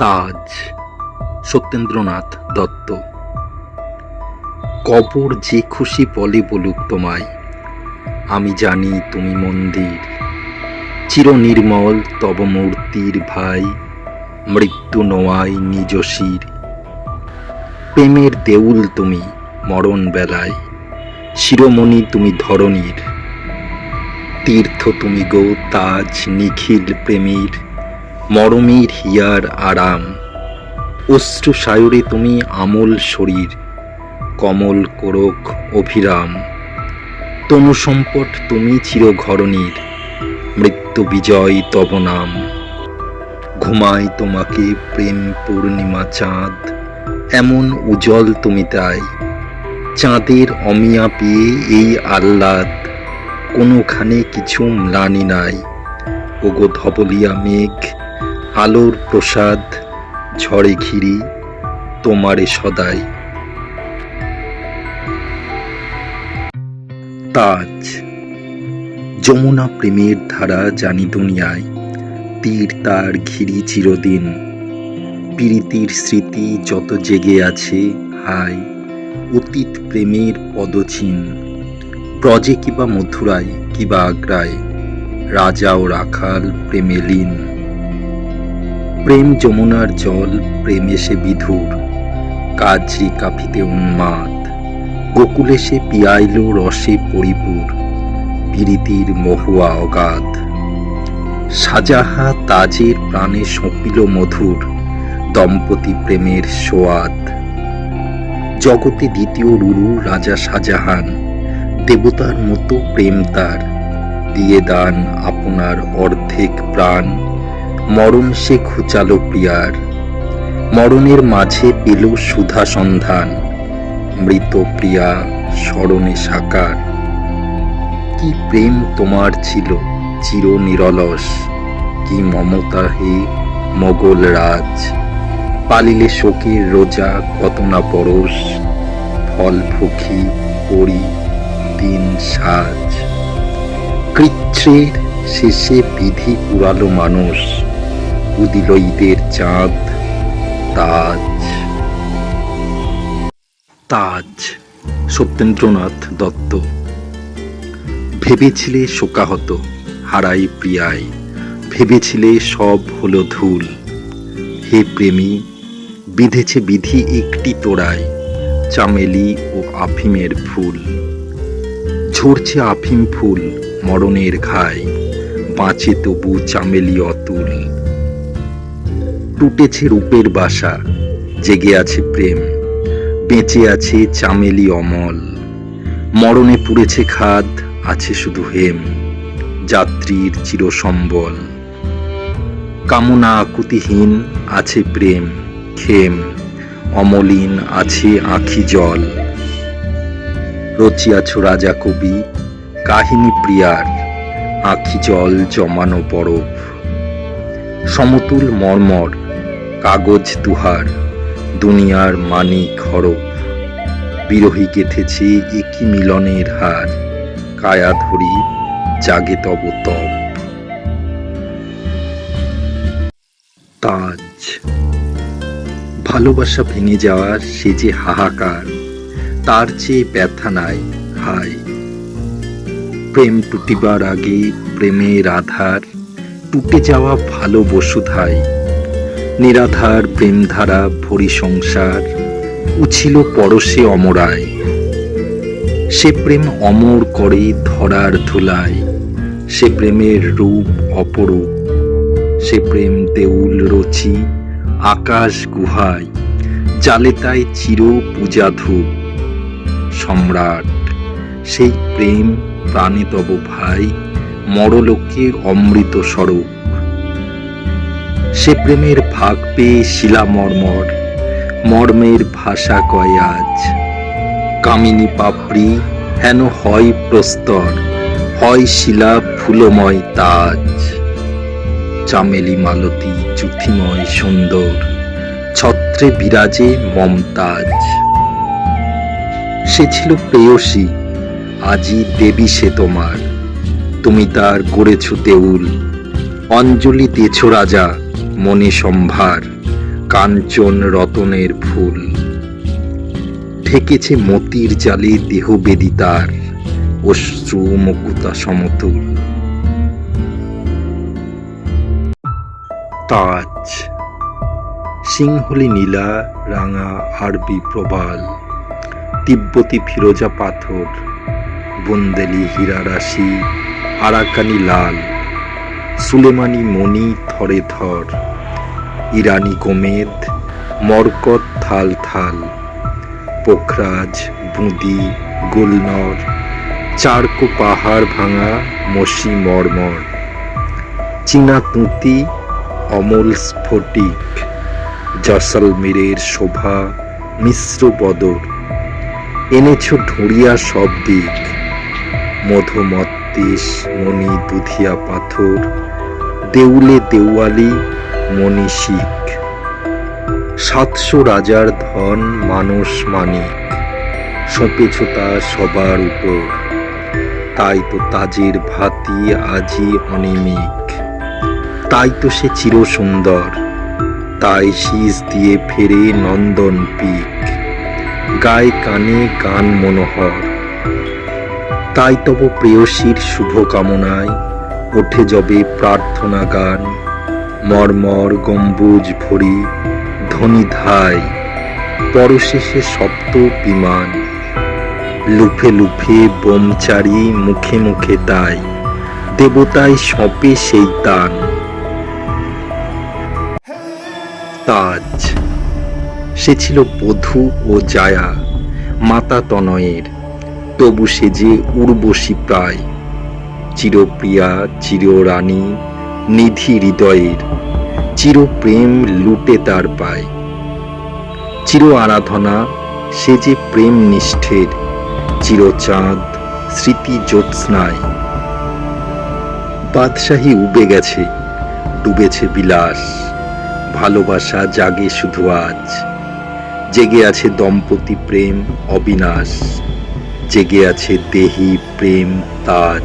তাজ, সত্যেন্দ্রনাথ দত্ত। কবর যে খুশি বলে বলুক তোমায়, আমি জানি তুমি মন্দির। চিরনির্মল তব মূর্তির ভাই, মৃত্যু নোয়াই নিজ শির। প্রেমের দেউল তুমি মরণ বেলায়, শিরোমণি তুমি ধরণীর। তীর্থ তুমি গো তাজ নিখিল প্রেমীর। মরমীর হিয়ার আরাম। অশ্রু সায়রে তুমি আমল শরীর, কমল কোরক অভিরাম। তনু সম্পট তুমি চিরঘরণীর মৃত্যু বিজয় তব নাম। ঘুমায় তোমাকে প্রেম পূর্ণিমা চাঁদ, এমন উজ্জ্বল তুমি তাই। চাঁদের অমিয়া পেয়ে এই আহ্লাদ, কোনোখানে কিছু ম্লানি নাই। ওগো ধবলিয়া মেঘ আলোর প্রসাদ, ঝড়ে ঘিরি তোমারে সদাই। তাজ, যমুনা প্রেমের ধারা জানি দুনিয়ায়, তীর তার ঘিরি চিরদিন। পীড়িতির স্মৃতি যত জেগে আছে, হায়, অতীত প্রেমের পদচিন ব্রজে কিবা মথুরায়, কিবা আগ্রায়, রাজা ও রাখাল প্রেমে লীন। প্রেম যমুনার জল, প্রেমে সে বিধুর কাজরি কাফিতে উন্মাদ। গোকুলে সে পিয়াইল রসে পরিপুর পীড়িতির মহুয়া অগাধ। সাজাহা তাজের প্রাণে সঁপিল মধুর, দম্পতি প্রেমের সোয়াদ। জগতে দ্বিতীয় রুরু রাজা শাহজাহান দেবতার মতো প্রেম তার, দিয়ে দান আপনার অর্ধেক প্রাণ। মরণ সে ঘুচালো প্রিয়ার। মরণের মাঝে পেল সুধা সন্ধান। মৃত প্রিয়া স্মরণে সাকার। কি প্রেম তোমার ছিল চির নিরলস কি মমতা হে মোগল রাজ। পালিলে শোকের রোজা কত না পরশ, ফল ফুকি পরি দিন সাজ। কৃচ্ছের শেষে বিধি পুরালো মানুষ। উদিল ঈদের চাঁদ, তাজ। তাজ, সত্যেন্দ্রনাথ দত্ত। ভেবেছিলে শোকাহত, হারাই প্রিয়ায়। ভেবেছিলে সব হলো ধুল। হে প্রেমী, বিধেছে বিধি একটি তোড়ায়, চামেলি ও আফিমের ফুল। ঝরছে আফিম ফুল মরণের ঘায়, বাঁচে তবু চামেলি অতুল। টুটেছে রূপের বাসা, জেগে আছে প্রেম, বেঁচে আছে চামেলি অমল। মরণে পুড়েছে খাদ, আছে শুধু হেম, যাত্রীর চিরসম্বল। কামনা আকুতিহীন আছে প্রেম খেম অমলিন আছে আখি জল। রচিয়াছ রাজা কবি, কাহিনী প্রিয়ার, আখি জল জমানো বরফ। সমতুল মর্মর কাগজ তুহার দুনিয়ার মানিক হরফ। বিরহী গেথেছে একই মিলনের হার কায়া ধরি জাগে তব তব। তাজ। ভালোবাসা ভেঙে যাওয়ার সে যে হাহাকার, তার চেয়ে ব্যথা নাই, হায়। প্রেম টুটিবার আগে প্রেমের আধার, টুটে যাওয়া ভালো বসুধাই। নিরাধার প্রেমধারা ভরি সংসার, উছিল পরশে অমরায় সে প্রেম অমর করে ধরার ধুলায় সে প্রেমের রূপ অপরূপ। সে প্রেম দেউল রচি, আকাশ গুহায় জালে তাই চির পূজা ধূপ সম্রাট, সেই প্রেম প্রাণে তব ভাই মরলোকে অমৃত স্বরূপ। সে প্রেমের ভাগ পেয়ে শিলা মর্মর, মর্মের ভাষা কয় আজ। কামিনী পাপড়ি হেন হয় প্রস্তর, হয় শিলা ফুলময় তাজ। চামেলি মালতী জ্যোতিময় সুন্দর, ছত্রে বিরাজে মমতাজ সে ছিল প্রেয়সী, আজি দেবী সে তোমার। তুমি তার গড়েছ দেউল অঞ্জলি দিয়েছ রাজা মনে সম্ভার কাঞ্চন রতনের ফুল। ঠেকেছে মতির জালে দেহ বেদিতার অশ্রু মুকুতা সমতুল। তাজ, সিংহলি নীলা, রাঙা আরবি প্রবাল, তিব্বতী ফিরোজা পাথর, বুন্দেলি হীরা রাশি, আরাকানি লাল, সুলেমানি মণি থরে থর। ইরানি গোমেদ, মরকত থাল থাল, পোখরাজ, বুঁদি, গুলনর, চারকো পাহাড় ভাঙা মসি মর্মর চীনা তুঁতি অমল স্ফটিক জসলমিরের শোভা, মিশ্র বদর, এনেছ ঢুঁড়িয়া সব দিক, মধুমত্তিস মণি দুধিয়া পাথর, দেউলে দেওয়ালি শিখ। সাতশো রাজার ধন মানুষ মানিক সঁপেছ তা সবার উপর। তাই তো তাজের ভাতি আজি অনিমিক। তাই তো সে চির সুন্দর তাই শীষ দিয়ে ফেরে নন্দন পিক। গায়ে কানে গান মনোহর। তাই তব প্রেয়সীর শুভ কামনায় ওঠে যবে প্রার্থনা গান। মর্মর গম্বুজ ভরি ধ্বনি ধায় পরশেষে সপ্ত বিমান। লুফে লুফে বোমচারি মুখে মুখে তাই দেবতায় সঁপে সেই তান। তাজ, সে ছিল বধূ ও জায়া, মাতা তনয়ের, তবু সে যে উর্বশী প্রায়। চিরপ্রিয়া, চিররানী নিধি হৃদয়ের চিরপ্রেম লুটে তার পায়। চির আরাধনা, সে যে প্রেম নিষ্ঠের চিরচাঁদ স্মৃতি জ্যোৎস্নায়। বাদশাহী উবে গেছে, ডুবেছে বিলাস, ভালোবাসা জাগে শুধু আজ। জেগে আছে দম্পতি প্রেম অবিনাশ, জেগে আছে দেহি প্রেম তাজ।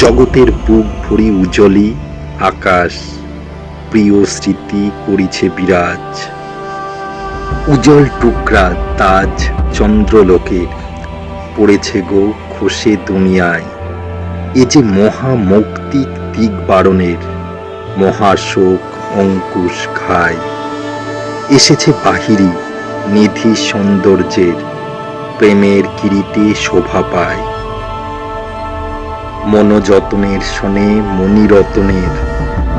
জগতের বুক ভরি উজ্জ্বলি আকাশ, প্রিয় স্মৃতি করিছে বিরাজ। উজ্জ্বল টুকরা তাজ চন্দ্রলোকের পড়েছে গো খসে দুনিয়ায়। এ যে মহা মহামৌক্তিক দিক বারণের মহাশোক অঙ্কুশ খায় এসেছে বাহিরি নিধি সৌন্দর্যের প্রেমের কিরিটে শোভা পায়। মনোযতনের শনে মণিরতনের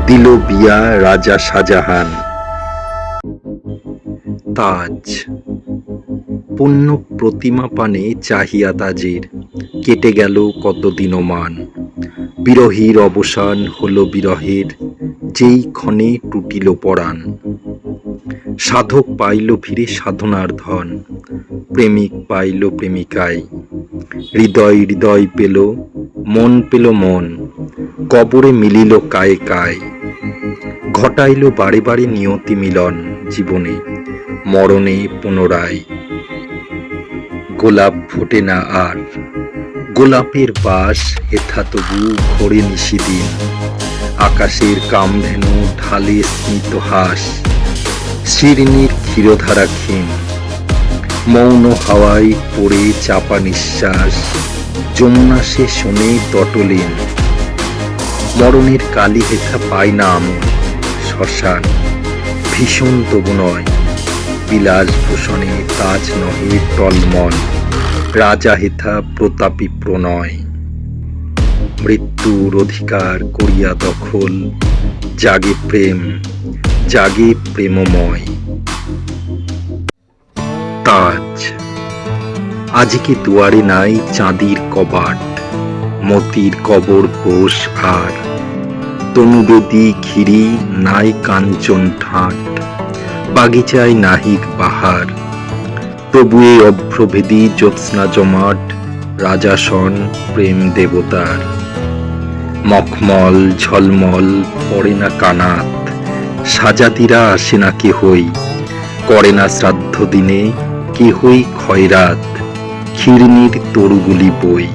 দিল বিয়া রাজা শাহজাহান। তাজ। পুণ্য প্রতিমা পানে চাহিয়া তাজের, কেটে গেল কত দিনমান বিরহীর অবসান হলো বিরহের, যেই ক্ষণে টুটিল পরাণ। সাধক পাইল ফিরে সাধনার ধন, প্রেমিক পাইল প্রেমিকায় হৃদয় হৃদয় পেল মন পেল মন, কবরে মিলিল কায় কায়। ঘটাইল বারে বারে নিয়তি মিলন জীবনে, মরণে পুনরায়। গোলাপ ফোটে না আর, গোলাপের বাস হেথা তবু ঘোরে নিশিদিন আকাশের কামধেনু ঢালে স্মিত হাস শিরিনীর ক্ষীরধারা ক্ষীণ। মৌন হাওয়ায় পড়ে চাপা নিঃশ্বাস যমুনা সে শোনে তটলীন মরণের কালি হেথা পায় না আমল শ্মশান ভীষণ তবু নয়। বিলাস ভূষণে তাজ নহে টলমল। রাজা হেথা প্রতাপী প্রণয়। মৃত্যুর অধিকার করিয়া দখল। জাগে প্রেম, জাগে প্রেমময়। আজকে দুয়ারে নাই চাঁদির কবাট, মতির কবর পোষ আর। তনুবেদী ঘিরি নাই কাঞ্চন ঠাট, বাগিচায় নাহিক বাহার প্রভুয়ে অভ্রভেদী জ্যোৎস্না জমাট রাজাসন প্রেম দেবতার। মখমল ঝলমল পড়ে না কানাত সাজাতিরা আসে না কেহই, করে না শ্রাদ্ধ দিনে কেহই খয়রাত খিরনির তরুগুলি বই।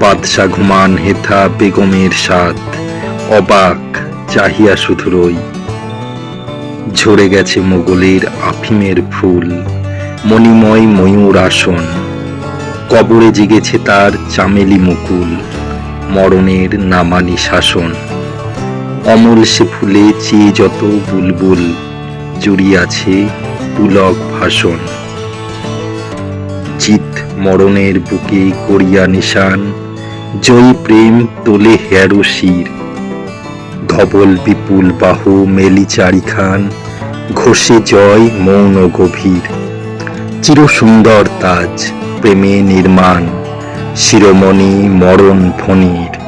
বাদশা ঘুমান হেথা বেগমের সাথ অবাক চাহিয়া শুধু রই। ঝরে গেছে মোগলের আফিমের ফুল, মণিময় ময়ূর আসন। কবরে জেগেছে তার চামেলি মুকুল, মরণের নামানি শাসন। অমল সে ফুলে চেয়ে যত বুলবুল, জুড়িয়াছে পুলক ভাষণ। চিত মরণের বুকে করিয়া নিশান, জয়ী প্রেম তোলে হেরো শির। ধবল বিপুল বাহু মেলি চারিখান, ঘষে জয় মৌন গভীর। চির সুন্দর তাজ প্রেমে নির্মাণ, শিরোমণি মরণ ফণির